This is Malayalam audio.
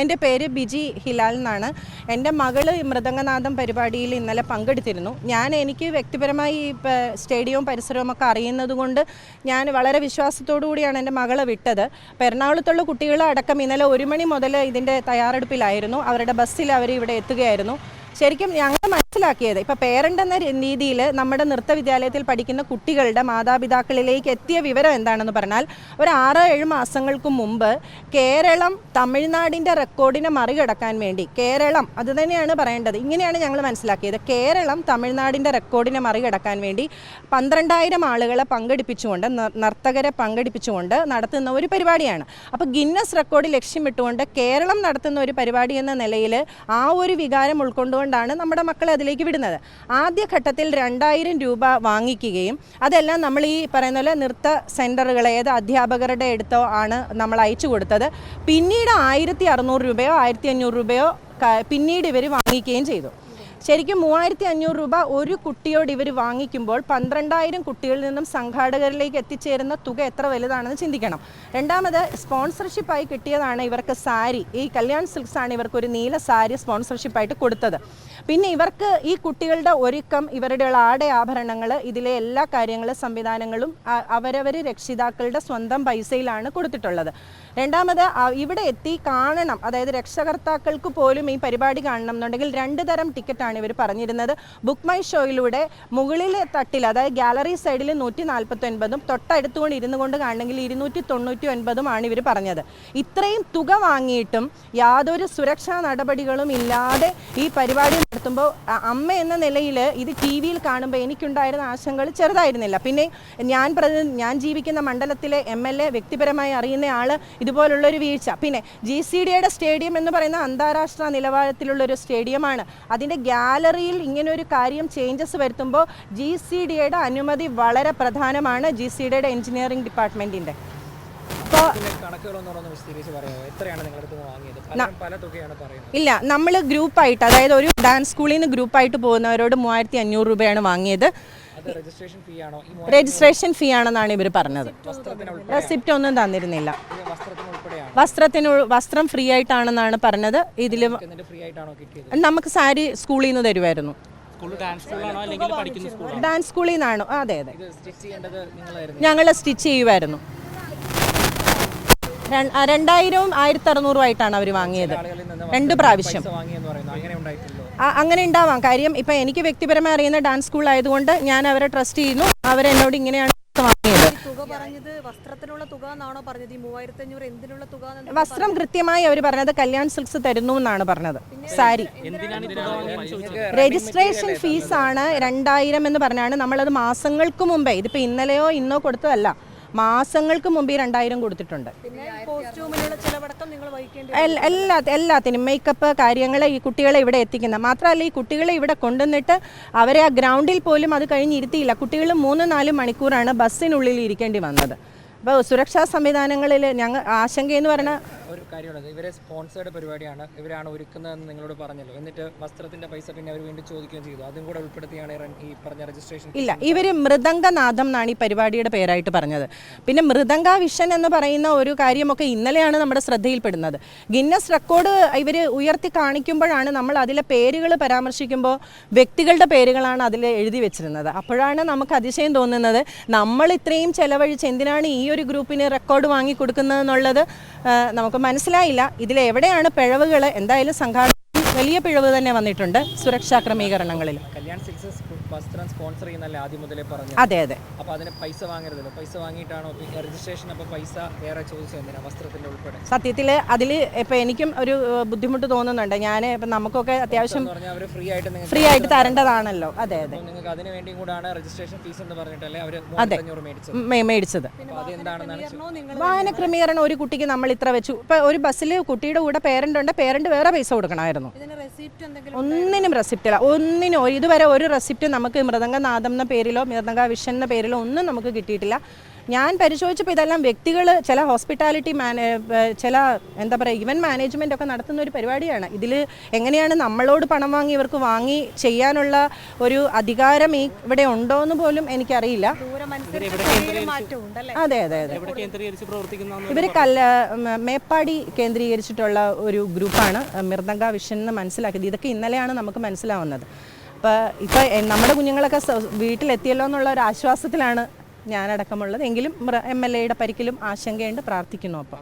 എന്റെ പേര് ബിജി ഹിലാൽ എന്നാണ്. എന്റെ മകൾ മൃദംഗനാഥം പരിപാടിയിൽ ഇന്നലെ പങ്കെടുത്തിരുന്നു. ഞാൻ എനിക്ക് വ്യക്തിപരമായി ഈ സ്റ്റേഡിയവും പരിസരവും ഒക്കെ അറിയുന്നത് കൊണ്ട് ഞാൻ വളരെ വിശ്വാസത്തോടു കൂടിയാണ് എന്റെ മകളെ വിട്ടത്. എറണാകുളത്തുള്ള കുട്ടികളടക്കം ഇന്നലെ ഒരു മണി മുതൽ ഇതിന്റെ തയ്യാറെടുപ്പിലായിരുന്നു. അവരുടെ ബസ്സിൽ അവർ ഇവിടെ എത്തുകയായിരുന്നു. ശരിക്കും ഞങ്ങൾ മനസ്സിലാക്കിയത് ഇപ്പോൾ പേരന്റ് എന്ന രീതിയിൽ നമ്മുടെ നൃത്ത വിദ്യാലയത്തിൽ പഠിക്കുന്ന കുട്ടികളുടെ മാതാപിതാക്കളിലേക്ക് എത്തിയ വിവരം എന്താണെന്ന് പറഞ്ഞാൽ ഒരു ആറ് ഏഴ് മാസങ്ങൾക്ക് മുമ്പ് കേരളം തമിഴ്നാടിന്റെ റെക്കോർഡിനെ മറികടക്കാൻ വേണ്ടി കേരളം അത് തന്നെയാണ് പറയേണ്ടത്. ഇങ്ങനെയാണ് ഞങ്ങൾ മനസ്സിലാക്കിയത്. കേരളം തമിഴ്നാടിന്റെ റെക്കോർഡിനെ മറികടക്കാൻ വേണ്ടി പന്ത്രണ്ടായിരം ആളുകളെ പങ്കെടുപ്പിച്ചുകൊണ്ട് നർത്തകരെ പങ്കെടുപ്പിച്ചുകൊണ്ട് നടത്തുന്ന ഒരു പരിപാടിയാണ്. അപ്പോൾ ഗിന്നസ് റെക്കോർഡ് ലക്ഷ്യമിട്ടുകൊണ്ട് കേരളം നടത്തുന്ന ഒരു പരിപാടി എന്ന നിലയിൽ ആ ഒരു വികാരം ഉൾക്കൊണ്ടുകൊണ്ടാണ് നമ്മുടെ മക്കളെ അതിലേക്ക് വിടുന്നത്. ആദ്യഘട്ടത്തിൽ രണ്ടായിരം രൂപ വാങ്ങിക്കുകയും അതെല്ലാം നമ്മൾ ഈ പറയുന്ന പോലെ നൃത്ത സെന്ററുകൾ ഏത് അധ്യാപകരുടെ അടുത്തോ ആണ് നമ്മൾ അയച്ചു കൊടുത്തത്. പിന്നീട് ആയിരത്തി അറുന്നൂറ് രൂപയോ ആയിരത്തി അഞ്ഞൂറ് രൂപയോ പിന്നീട് ഇവർ വാങ്ങിക്കുകയും ചെയ്തു. ശരിക്കും മൂവായിരത്തി അഞ്ഞൂറ് രൂപ ഒരു കുട്ടിയോട് ഇവർ വാങ്ങിക്കുമ്പോൾ പന്ത്രണ്ടായിരം കുട്ടികളിൽ നിന്നും സംഘാടകരിലേക്ക് എത്തിച്ചേരുന്ന തുക എത്ര വലുതാണെന്ന് ചിന്തിക്കണം. രണ്ടാമത് സ്പോൺസർഷിപ്പായി കിട്ടിയതാണ് ഇവർക്ക് സാരി. ഈ കല്യാൺ സിൽക്സ് ആണ് ഇവർക്ക് ഒരു നീല സാരി സ്പോൺസർഷിപ്പായിട്ട് കൊടുത്തത്. പിന്നെ ഇവർക്ക് ഈ കുട്ടികളുടെ ഒരുക്കം ഇവരുടെ ആടെ ആഭരണങ്ങൾ ഇതിലെ എല്ലാ കാര്യങ്ങളും സംവിധാനങ്ങളും അവരവർ രക്ഷിതാക്കളുടെ സ്വന്തം പൈസയിലാണ് കൊടുത്തിട്ടുള്ളത്. രണ്ടാമത് ഇവിടെ എത്തി കാണണം. അതായത് രക്ഷകർത്താക്കൾക്ക് പോലും ഈ പരിപാടി കാണണം എന്നുണ്ടെങ്കിൽ രണ്ട് തരം ഇവർ പറഞ്ഞിരുന്നത്. ബുക്ക് മൈ ഷോയിലൂടെ മുകളിലെ തട്ടിൽ അതായത് ഗാലറി സൈഡിൽ നൂറ്റി നാൽപ്പത്തി ഒൻപതും തൊട്ടടുത്തുകൊണ്ട് ഇരുന്നു കൊണ്ട് കാണണമെങ്കിൽ ഇരുന്നൂറ്റി തൊണ്ണൂറ്റി ഒൻപതുമാണ് ഇവർ പറഞ്ഞത്. ഇത്രയും തുക വാങ്ങിയിട്ടും യാതൊരു സുരക്ഷാ നടപടികളും ഇല്ലാതെ ഈ പരിപാടി നടത്തുമ്പോൾ അമ്മ എന്ന നിലയിൽ ഇത് ടി വിയിൽ കാണുമ്പോൾ എനിക്കുണ്ടായിരുന്ന ആശങ്കകൾ ചെറുതായിരുന്നില്ല. പിന്നെ ഞാൻ പ്രതി ഞാൻ ജീവിക്കുന്ന മണ്ഡലത്തിലെ എം എൽ എ വ്യക്തിപരമായി അറിയുന്ന ആൾ ഇതുപോലുള്ളൊരു വീഴ്ച. പിന്നെ ജി സി ഡിയുടെ സ്റ്റേഡിയം എന്ന് പറയുന്ന അന്താരാഷ്ട്ര നിലവാരത്തിലുള്ളൊരു സ്റ്റേഡിയമാണ്. അതിന്റെ ഗാലറിയിൽ ഇങ്ങനെ ഒരു കാര്യം ചേഞ്ചസ് വരുത്തുമ്പോൾ ജി സി ഡിയുടെ അനുമതി വളരെ പ്രധാനമാണ് ജി സി ഡിയുടെ എഞ്ചിനീയറിംഗ് ഡിപ്പാർട്ട്മെന്റിന്റെ ഇല്ല നമ്മൾ ഗ്രൂപ്പായിട്ട് അതായത് ഒരു ഡാൻസ് സ്കൂളിൽ നിന്ന് ഗ്രൂപ്പായിട്ട് പോകുന്നവരോട് മൂവായിരത്തി അഞ്ഞൂറ് രൂപയാണ് വാങ്ങിയത്. രജിസ്ട്രേഷൻ ഫീ ആണെന്നാണ് ഇവർ പറഞ്ഞത്. റെസിപ്റ്റ് ഒന്നും തന്നിരുന്നില്ല. വസ്ത്രത്തിന് വസ്ത്രം ഫ്രീ ആയിട്ടാണെന്നാണ് പറഞ്ഞത്. ഇതിൽ ഫ്രീ ആയിട്ടാണോ കിട്ടിയത്? നമുക്ക് സാരി സ്കൂളിൽ നിന്ന് തരുമായിരുന്നു സ്കൂൾ ഡാൻസ് സ്കൂളാണോ അല്ലെങ്കിൽ പഠിക്കുന്ന സ്കൂളാണോ ഡാൻസ് സ്കൂളിൽ നിന്നാണോ അതെ അതെ. ഞങ്ങൾ സ്റ്റിച്ച് ചെയ്യുമായിരുന്നു രണ്ടായിരവും ആയിരത്തി അറുന്നൂറും ആയിട്ടാണ് അവർ വാങ്ങിയത്. രണ്ട് പ്രാവശ്യം. വാങ്ങിയെന്ന് പറയുന്നു. അങ്ങനെ ഉണ്ടായിട്ടില്ലോ. ആ, അങ്ങനെ ഉണ്ടാവാം. കാര്യം ഇപ്പം എനിക്ക് വ്യക്തിപരമായി അറിയുന്ന ഡാൻസ് സ്കൂൾ ആയതുകൊണ്ട് ഞാൻ അവരെ ട്രസ്റ്റ് ചെയ്യുന്നു. അവരെന്നോട് ഇങ്ങനെയാണ് പറഞ്ഞത് വസ്ത്രത്തിനുള്ള തുക എന്നാണോ പറഞ്ഞത്? ഈ മൂവായിരത്തി അഞ്ഞൂറ് എന്തിനുള്ള തുക വസ്ത്രം കൃത്യമായി അവർ പറഞ്ഞത് കല്യാൺ സിൽക്സ് തരുന്നു എന്നാണ് പറഞ്ഞത്. സാരി. രജിസ്ട്രേഷൻ ഫീസാണ് രണ്ടായിരം എന്ന് പറഞ്ഞാണ് നമ്മളത് മാസങ്ങൾക്ക് മുമ്പേ. ഇതിപ്പോ ഇന്നലെയോ ഇന്നോ കൊടുത്തതല്ല. മാസങ്ങൾക്ക് മുമ്പ് ഈ രണ്ടായിരം കൊടുത്തിട്ടുണ്ട്. എല്ലാ എല്ലാത്തിനും മേക്കപ്പ് കാര്യങ്ങൾ ഈ കുട്ടികളെ ഇവിടെ എത്തിക്കുന്ന. മാത്രമല്ല ഈ കുട്ടികളെ ഇവിടെ കൊണ്ടുവന്നിട്ട് അവരെ ആ ഗ്രൗണ്ടിൽ പോലും അത് കഴിഞ്ഞിരുത്തിയില്ല കുട്ടികൾ മൂന്ന് നാല് മണിക്കൂറാണ് ബസ്സിനുള്ളിൽ ഇരിക്കേണ്ടി വന്നത്. അപ്പോൾ സുരക്ഷാ സംവിധാനങ്ങളിൽ ഞങ്ങൾ ആശങ്കയെന്ന് പറഞ്ഞാൽ ഒരു കാര്യമുള്ളത്. ഇവരെ സ്പോൺസേർഡ് പരിപാടിയാണ്. ഇവരാണ് ഒരുക്കുന്നതെന്ന് നിങ്ങളോട് പറഞ്ഞല്ലോ. എന്നിട്ട് വസ്ത്രത്തിന്റെ പൈസ പിന്നെ അവർ വീണ്ടും ചോദിക്കുകയും ചെയ്തു. അതും കൂടെ ഉൾപ്പെടുത്തിയാണ് ഈ പറഞ്ഞ രജിസ്ട്രേഷൻ ഇല്ല ഇവർ മൃദംഗനാഥം എന്നാണ് ഈ പരിപാടിയുടെ പേരായിട്ട് പറഞ്ഞത്. പിന്നെ മൃദംഗ വിഷൻ എന്ന് പറയുന്ന ഒരു കാര്യമൊക്കെ ഇന്നലെയാണ് നമ്മുടെ ശ്രദ്ധയിൽപ്പെടുന്നത്. ഗിന്നസ് റെക്കോർഡ് ഇവർ ഉയർത്തി കാണിക്കുമ്പോഴാണ് നമ്മൾ അതിലെ പേരുകൾ പരാമർശിക്കുമ്പോൾ വ്യക്തികളുടെ പേരുകളാണ് അതിൽ എഴുതി വെച്ചിരുന്നത്. അപ്പോഴാണ് നമുക്ക് അതിശയം തോന്നുന്നത് നമ്മൾ ഇത്രയും ചെലവഴിച്ച് എന്തിനാണ് ഈ ഒരു ഗ്രൂപ്പിന് റെക്കോർഡ് വാങ്ങി കൊടുക്കുന്നതെന്നുള്ളത് ആ, നമുക്ക് മനസ്സിലായില്ല. ഇതിലെവിടെയാണ് പിഴവുകൾ എന്തായാലും സംഘാടന വലിയ പിഴവ് തന്നെ വന്നിട്ടുണ്ട് സുരക്ഷാ ക്രമീകരണങ്ങളിൽ കല്യാൺ സിൽക്സ് വസ്ത്രം സ്പോൺസർ ചെയ്യുന്നല്ലേ ആദ്യം മുതലേ പറഞ്ഞു അതെ അതെ. അപ്പോൾ അതിന് പൈസ വാങ്ങരുതല്ലോ. പൈസ വാങ്ങിയിട്ടാണോ രജിസ്ട്രേഷൻ അപ്പോൾ പൈസ വേറെ ചോദിച്ചത് എന്തിനാ? വസ്ത്രത്തിന്റെ ഉൾപ്പെടെ. സത്യത്തിൽ അതിൽ ഇപ്പൊ എനിക്കും ഒരു ബുദ്ധിമുട്ട് തോന്നുന്നുണ്ട്. ഞാൻ ഇപ്പം നമുക്കൊക്കെ അത്യാവശ്യം ഫ്രീ ആയിട്ട് നിങ്ങൾക്ക് ഫ്രീ ആയിട്ട് തരേണ്ടതാണല്ലോ. അതെ അതെ. നിങ്ങൾക്ക് അതിന് വേണ്ടിയും കൂടാണ് രജിസ്ട്രേഷൻ ഫീസ് എന്ന് പറഞ്ഞിട്ടല്ലേ അവർ മൂവായിരത്തഞ്ഞൂറ് മേടിച്ചത്. വാഹന ക്രമീകരണം ഒരു കുട്ടിക്ക് നമ്മൾ ഇത്ര വെച്ചു. ഇപ്പം ഒരു ബസ്സിൽ കുട്ടിയുടെ കൂടെ പേരന്റ് ഉണ്ട്. പേരന്റ് വേറെ പൈസ കൊടുക്കണമായിരുന്നു. ഒന്നിനും റെസിപ്റ്റ് ഇല്ല. ഒന്നിനും ഇതുവരെ ഒരു റെസിപ്റ്റ് നമുക്ക് മൃദംഗനാഥം എന്ന പേരിലോ മൃദംഗ വിഷൻ എന്ന പേരിലോ ഒന്നും നമുക്ക് കിട്ടിയിട്ടില്ല. ഞാൻ പരിശോധിച്ചപ്പോൾ ഇതെല്ലാം വ്യക്തികൾ ചില ഹോസ്പിറ്റാലിറ്റി മാനേ ചില എന്താ പറയുക ഇവന്റ് മാനേജ്മെന്റ് ഒക്കെ നടത്തുന്ന ഒരു പരിപാടിയാണ്. ഇതിൽ എങ്ങനെയാണ് നമ്മളോട് പണം വാങ്ങി ഇവർക്ക് വാങ്ങി ചെയ്യാനുള്ള ഒരു അധികാരം ഈ ഇവിടെ ഉണ്ടോ എന്ന് പോലും എനിക്കറിയില്ല. അതെ അതെ അതെ. ഇവർ കല്ല മേപ്പാടി കേന്ദ്രീകരിച്ചിട്ടുള്ള ഒരു ഗ്രൂപ്പാണ്. മൃദംഗ വിഷൻ എന്ന് മനസ്സിലാക്കിയത്. ഇതൊക്കെ ഇന്നലെയാണ് നമുക്ക് മനസ്സിലാവുന്നത്. അപ്പോൾ ഇപ്പം നമ്മുടെ കുഞ്ഞുങ്ങളൊക്കെ വീട്ടിലെത്തിയല്ലോ എന്നുള്ള ഒരു ആശ്വാസത്തിലാണ് ഞാനടക്കമുള്ളത്. എങ്കിലും എം എൽ എയുടെ പരിക്കിലും ആശങ്കയുണ്ട്. പ്രാർത്ഥിക്കുന്നു അപ്പം